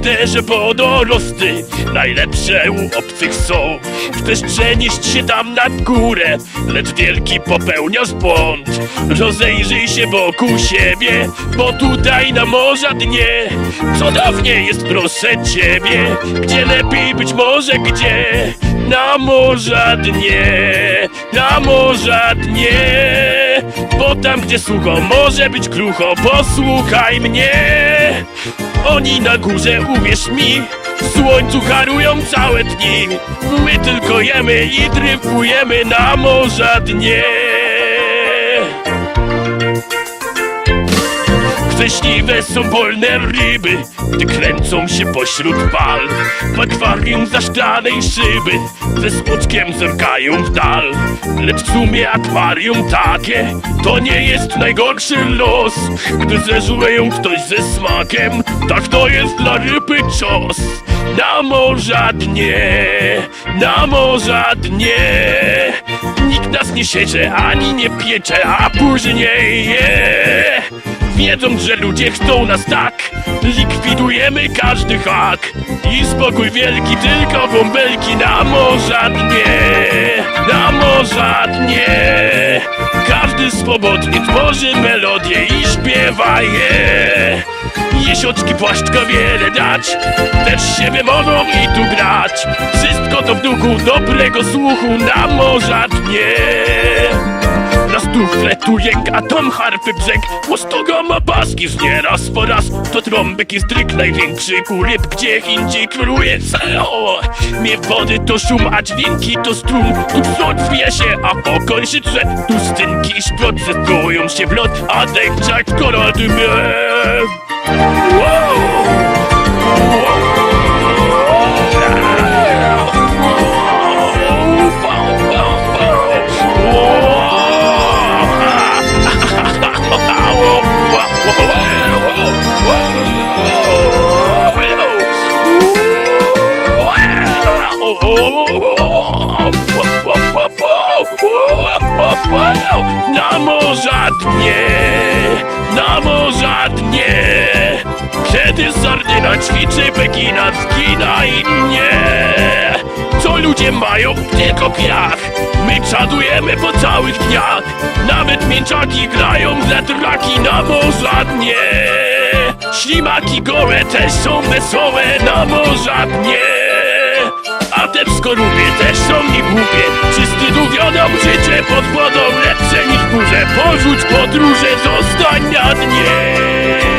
szczerze wodorosty Najlepsze u obcych są. Chcesz przenieść się tam nad górę Lecz wielki popełniasz błąd. Rozejrzyj się wokół siebie Bo tutaj na morza dnie. Cudownie jest proszę ciebie Gdzie lepiej być może gdzie? Na morza dnie Na morza dnie. Bo tam gdzie sucho może być krucho Posłuchaj mnie Oni na górze uwierz mi w słońcu harują całe dni. My tylko jemy i dryfujemy na morza dnie Szczęśliwe są wolne ryby, gdy kręcą się pośród fal W akwarium za szklanej szyby, ze smoczkiem zerkają w dal. Lecz w sumie akwarium takie, to nie jest najgorszy los. Gdy zeżuleją ktoś ze smakiem, tak to jest dla ryby cios Na morza dnie, na morza dnie. Nikt nas nie siecze, ani nie piecze, a później je Wiedzą, że ludzie chcą nas tak Likwidujemy każdy hak. I spokój wielki, tylko bąbelki na morza dnie Na morza dnie. Każdy swobodnie tworzy melodię i śpiewa je Jesioczki płaszczka wiele dać Też siebie mogą i tu grać. Wszystko to w duchu dobrego słuchu na morza dnie Tu fletuje, a tam harpy brzeg. Łostoga ma baski z nieraz po raz. To trąbek jest dryk największy. U gdzie indziej króluje ceo. Mnie wody to szum, a dźwięki to strum. Tu zwija się, a pokoń się drze Tu stynki i szprot się w lot. A dęczak korody mnie Na morza dnie, na morza dnie. Kiedy sardyna ćwiczy, Pekina zgina i mnie Co ludzie mają, tylko piach. My czadujemy po całych dniach. Nawet mięczaki grają letraki na morza dnie. Ślimaki gołe też są wesołe na morza Zatem skorupie też są niegłupie Wszyscy tu wiodą życie pod wodą Lepsze niż burze. Porzuć podróże, zostań na dnie.